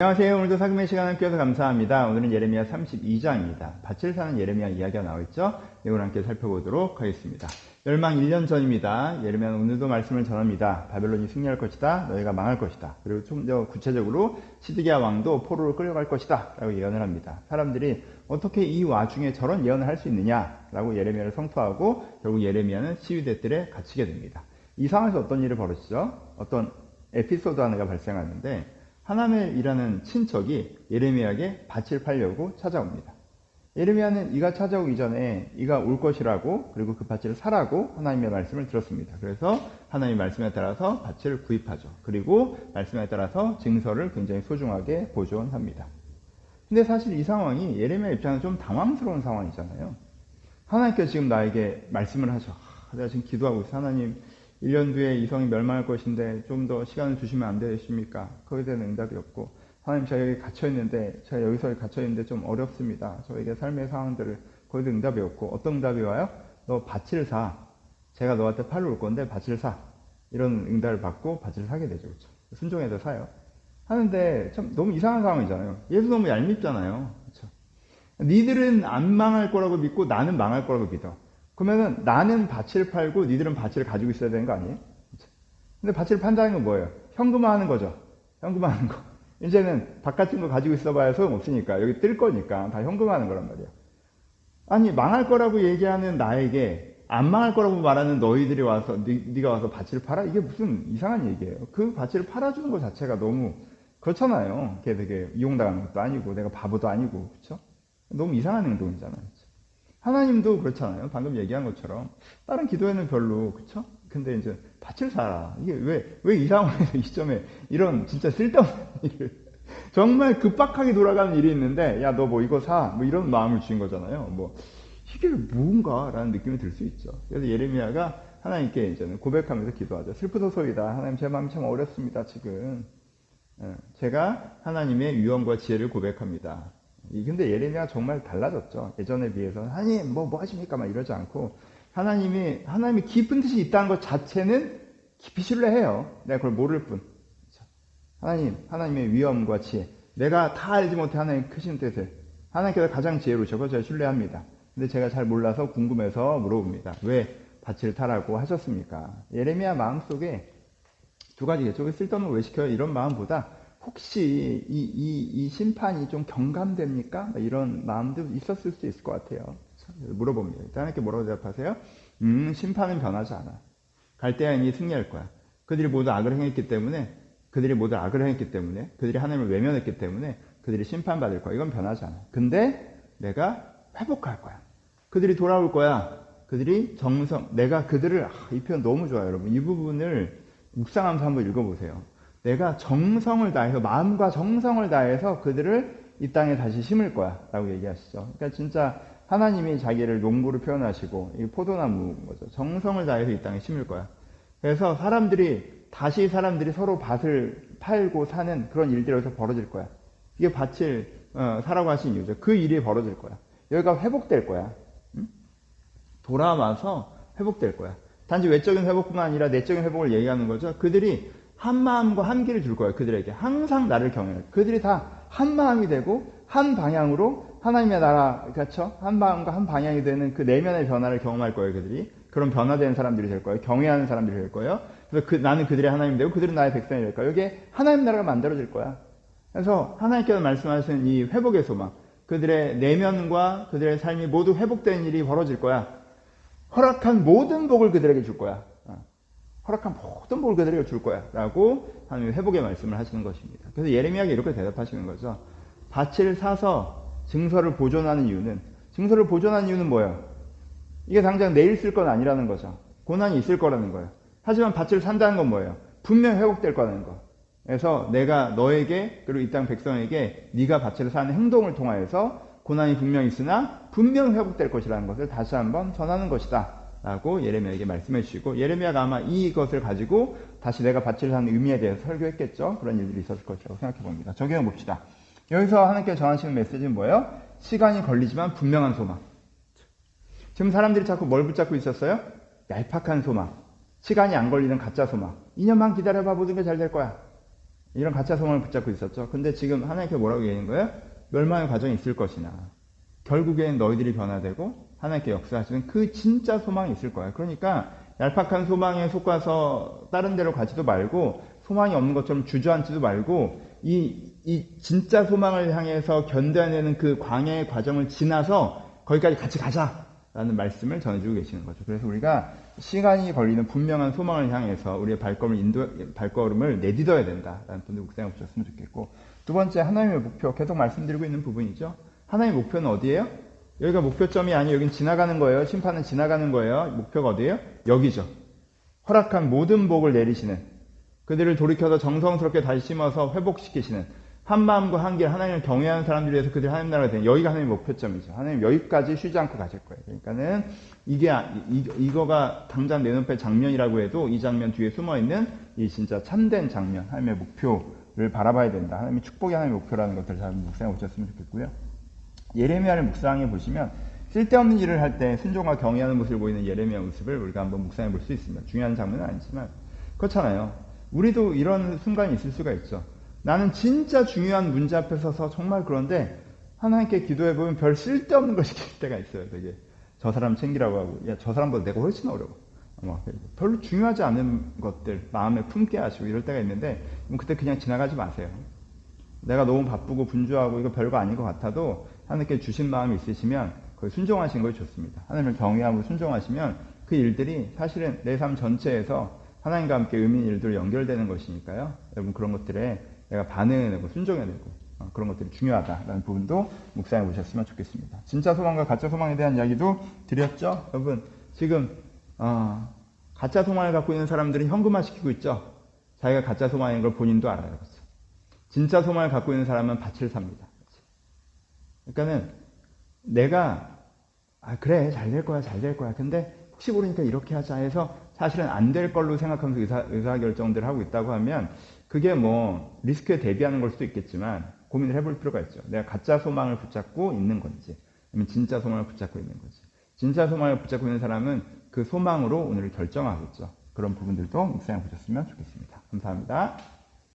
안녕하세요. 오늘도 사금의 시간 함께 해서 감사합니다. 오늘은 예레미야 32장입니다. 밭을 사는 예레미야 이야기가 나와있죠? 내용을 함께 살펴보도록 하겠습니다. 멸망 1년 전입니다. 예레미야는 오늘도 말씀을 전합니다. 바벨론이 승리할 것이다. 너희가 망할 것이다. 그리고 좀 더 구체적으로 시드기야 왕도 포로로 끌려갈 것이다. 라고 예언을 합니다. 사람들이 어떻게 이 와중에 저런 예언을 할 수 있느냐? 라고 예레미야를 성토하고 결국 예레미야는 시위대들에 갇히게 됩니다. 이 상황에서 어떤 일이 벌어지죠? 어떤 에피소드 하나가 발생하는데 하나멜이라는 친척이 예레미야에게 밭을 팔려고 찾아옵니다. 예레미야는 이가 찾아오기 전에 이가 올 것이라고 그리고 그 밭을 사라고 하나님의 말씀을 들었습니다. 그래서 하나님의 말씀에 따라서 밭을 구입하죠. 그리고 말씀에 따라서 증서를 굉장히 소중하게 보존합니다. 근데 사실 이 상황이 예레미야 입장은 좀 당황스러운 상황이잖아요. 하나님께서 지금 나에게 말씀을 하셔. 아, 내가 지금 기도하고 있어. 하나님, 1년 뒤에 이성이 멸망할 것인데 좀 더 시간을 주시면 안 되십니까? 거기에 대한 응답이 없고 하나님 제가 여기 갇혀 있는데 제가 여기서 갇혀 있는데 좀 어렵습니다. 저에게 삶의 상황들을 거기도 응답이 없고 어떤 응답이 와요? 너 밭을 사. 제가 너한테 팔러 올 건데 밭을 사. 이런 응답을 받고 밭을 사게 되죠. 그렇죠? 순종해서 사요. 하는데 참 너무 이상한 상황이잖아요. 예수 너무 얄밉잖아요. 그렇죠? 니들은 안 망할 거라고 믿고 나는 망할 거라고 믿어. 그러면은 나는 밭을 팔고 니들은 밭을 가지고 있어야 되는 거 아니에요? 근데 밭을 판다는 건 뭐예요? 현금화하는 거죠. 현금화하는 거. 이제는 밭 같은 거 가지고 있어봐야 소용없으니까 여기 뜰 거니까 다 현금화하는 거란 말이에요. 아니 망할 거라고 얘기하는 나에게 안 망할 거라고 말하는 너희들이 와서 네, 가 와서 밭을 팔아 이게 무슨 이상한 얘기예요. 그 밭을 팔아주는 것 자체가 너무 그렇잖아요. 걔 되게 이용당하는 것도 아니고 내가 바보도 아니고 그렇죠? 너무 이상한 행동이잖아요. 하나님도 그렇잖아요. 방금 얘기한 것처럼 다른 기도에는 별로 그렇죠? 근데 이제 밭을 사라. 이게 왜 왜 이 상황에서 이 시점에 이런 진짜 쓸데없는 일을 정말 급박하게 돌아가는 일이 있는데 야 너 뭐 이거 사. 뭐 이런 마음을 주인 거잖아요. 뭐 이게 뭔가라는 느낌이 들 수 있죠. 그래서 예레미야가 하나님께 이제는 고백하면서 기도하죠. 슬프도소이다. 하나님 제 마음이 참 어렵습니다. 지금 예, 제가 하나님의 유언과 지혜를 고백합니다. 근데 예레미야가 정말 달라졌죠. 예전에 비해서는 하나님 뭐, 뭐 하십니까? 막 이러지 않고 하나님이 하나님이 깊은 뜻이 있다는 것 자체는 깊이 신뢰해요. 내가 그걸 모를 뿐. 하나님, 하나님의 위엄과 지혜. 내가 다 알지 못해 하나님 크신 뜻을. 하나님께서 가장 지혜로우셔서 제가 신뢰합니다. 근데 제가 잘 몰라서 궁금해서 물어봅니다. 왜 밭을 타라고 하셨습니까? 예레미야 마음속에 두 가지겠죠. 왜 쓸데없는 왜 시켜요? 이런 마음보다 혹시 이, 이, 이 심판이 좀 경감됩니까? 이런 마음도 있었을 수도 있을 것 같아요. 물어봅니다. 이렇게 뭐라고 대답하세요? 음, 심판은 변하지 않아. 갈대아인이 승리할 거야. 그들이 모두 악을 행했기 때문에, 그들이 모두 악을 행했기 때문에, 그들이 하나님을 외면했기 때문에, 그들이 심판받을 거야. 이건 변하지 않아. 근데 내가 회복할 거야. 그들이 돌아올 거야. 그들이 정성, 내가 그들을, 아, 이 표현 너무 좋아요, 여러분. 이 부분을 묵상하면서 한번 읽어보세요. 내가 정성을 다해서, 마음과 정성을 다해서 그들을 이 땅에 다시 심을 거야. 라고 얘기하시죠. 그러니까 진짜 하나님이 자기를 농부로 표현하시고 이 포도나무인 거죠. 정성을 다해서 이 땅에 심을 거야. 그래서 사람들이 다시 사람들이 서로 밭을 팔고 사는 그런 일들이 여기서 벌어질 거야. 이게 밭을 어, 사라고 하신 이유죠. 그 일이 벌어질 거야. 여기가 회복될 거야. 응? 돌아와서 회복될 거야. 단지 외적인 회복뿐만 아니라 내적인 회복을 얘기하는 거죠. 그들이 한 마음과 한 길을 줄 거예요. 그들에게 항상 나를 경외해. 그들이 다 한 마음이 되고 한 방향으로 하나님의 나라, 그렇죠? 한 마음과 한 방향이 되는 그 내면의 변화를 경험할 거예요, 그들이. 그런 변화되는 사람들이 될 거예요. 경외하는 사람들이 될 거예요. 그래서 그, 나는 그들의 하나님 되고 그들은 나의 백성이 될 거예요. 여기에 하나님 나라가 만들어질 거야. 그래서 하나님께서 말씀하시는 이 회복의 소망, 그들의 내면과 그들의 삶이 모두 회복되는 일이 벌어질 거야. 허락한 모든 복을 그들에게 줄 거야. 어. 허락한 모든 그들에게 줄 거야. 라고 하나님 회복의 말씀을 하시는 것입니다. 그래서 예레미야가 이렇게 대답하시는 거죠. 밭을 사서 증서를 보존하는 이유는 증서를 보존하는 이유는 뭐예요? 이게 당장 내일 쓸 건 아니라는 거죠. 고난이 있을 거라는 거예요. 하지만 밭을 산다는 건 뭐예요? 분명 회복될 거라는 거. 그래서 내가 너에게 그리고 이 땅 백성에게 네가 밭을 사는 행동을 통하여서 고난이 분명 있으나 분명 회복될 것이라는 것을 다시 한번 전하는 것이다. 라고 예레미야에게 말씀해 주시고 예레미야가 아마 이것을 가지고 다시 내가 밭을 사는 의미에 대해서 설교했겠죠. 그런 일들이 있었을 것이라고 생각해 봅니다. 적용해 봅시다. 여기서 하나님께 전하시는 메시지는 뭐예요? 시간이 걸리지만 분명한 소망. 지금 사람들이 자꾸 뭘 붙잡고 있었어요? 얄팍한 소망. 시간이 안 걸리는 가짜 소망. 2년만 기다려봐 모든 게 잘 될 거야. 이런 가짜 소망을 붙잡고 있었죠. 근데 지금 하나님께 뭐라고 얘기하는 거예요? 멸망의 과정이 있을 것이나 결국엔 너희들이 변화되고 하나님께 역사하시는 그 진짜 소망이 있을 거예요. 그러니까 얄팍한 소망에 속아서 다른 데로 가지도 말고 소망이 없는 것처럼 주저앉지도 말고 이, 이 진짜 소망을 향해서 견뎌내는 그 광야의 과정을 지나서 거기까지 같이 가자 라는 말씀을 전해주고 계시는 거죠. 그래서 우리가 시간이 걸리는 분명한 소망을 향해서 우리의 발걸음을 인도, 발걸음을 내딛어야 된다라는 분들 묵상해 보셨으면 좋겠고 두 번째 하나님의 목표 계속 말씀드리고 있는 부분이죠. 하나님의 목표는 어디예요? 여기가 목표점이 아니에요. 여긴 지나가는 거예요. 심판은 지나가는 거예요. 목표가 어디예요? 여기죠. 허락한 모든 복을 내리시는 그들을 돌이켜서 정성스럽게 다시 심어서 회복시키시는 한 마음과 한 길 하나님을 경외하는 사람들을 위해서 그들 하나님 나라가 되는 여기가 하나님의 목표점이죠. 하나님 여기까지 쉬지 않고 가실 거예요. 그러니까는 이게 아- 이, 이거가 당장 내 눈앞의 장면이라고 해도 이 장면 뒤에 숨어 있는 이 진짜 참된 장면 하나님의 목표를 바라봐야 된다. 하나님의 축복이 하나님의 목표라는 것들을 잘 묵상해 보셨으면 좋겠고요. 예레미야를 묵상해 보시면 쓸데없는 일을 할 때 순종과 경외하는 모습을 보이는 예레미야 모습을 우리가 한번 묵상해 볼 수 있습니다. 중요한 장면은 아니지만 그렇잖아요. 우리도 이런 순간이 있을 수가 있죠. 나는 진짜 중요한 문제 앞에 서서 정말 그런데 하나님께 기도해 보면 별 쓸데없는 것이 될 때가 있어요. 되게 저 사람 챙기라고 하고 야 저 사람보다 내가 훨씬 어려워. 뭐 별로 중요하지 않은 것들 마음에 품게 하시고 이럴 때가 있는데 그때 그냥 지나가지 마세요. 내가 너무 바쁘고 분주하고 이거 별거 아닌 것 같아도 하나님께 주신 마음이 있으시면 거기 순종하신 것이 좋습니다. 하나님을 경외하고 순종하시면 그 일들이 사실은 내 삶 전체에서 하나님과 함께 의미 일들로 연결되는 것이니까요. 여러분 그런 것들에 내가 반응해내고 순종해내고 어, 그런 것들이 중요하다라는 부분도 묵상해 보셨으면 좋겠습니다. 진짜 소망과 가짜 소망에 대한 이야기도 드렸죠. 여러분 지금 어, 가짜 소망을 갖고 있는 사람들은 현금화 시키고 있죠. 자기가 가짜 소망인 걸 본인도 알아요. 그렇죠? 진짜 소망을 갖고 있는 사람은 밭을 삽니다. 그러니까는 내가 아 그래 잘 될 거야 잘 될 거야. 근데 혹시 모르니까 이렇게 하자 해서 사실은 안 될 걸로 생각하면서 의사, 의사 결정들을 하고 있다고 하면 그게 뭐 리스크에 대비하는 걸 수도 있겠지만 고민을 해볼 필요가 있죠. 내가 가짜 소망을 붙잡고 있는 건지 아니면 진짜 소망을 붙잡고 있는 건지. 진짜 소망을 붙잡고 있는 사람은 그 소망으로 오늘을 결정하겠죠. 그런 부분들도 묵상해 보셨으면 좋겠습니다. 감사합니다.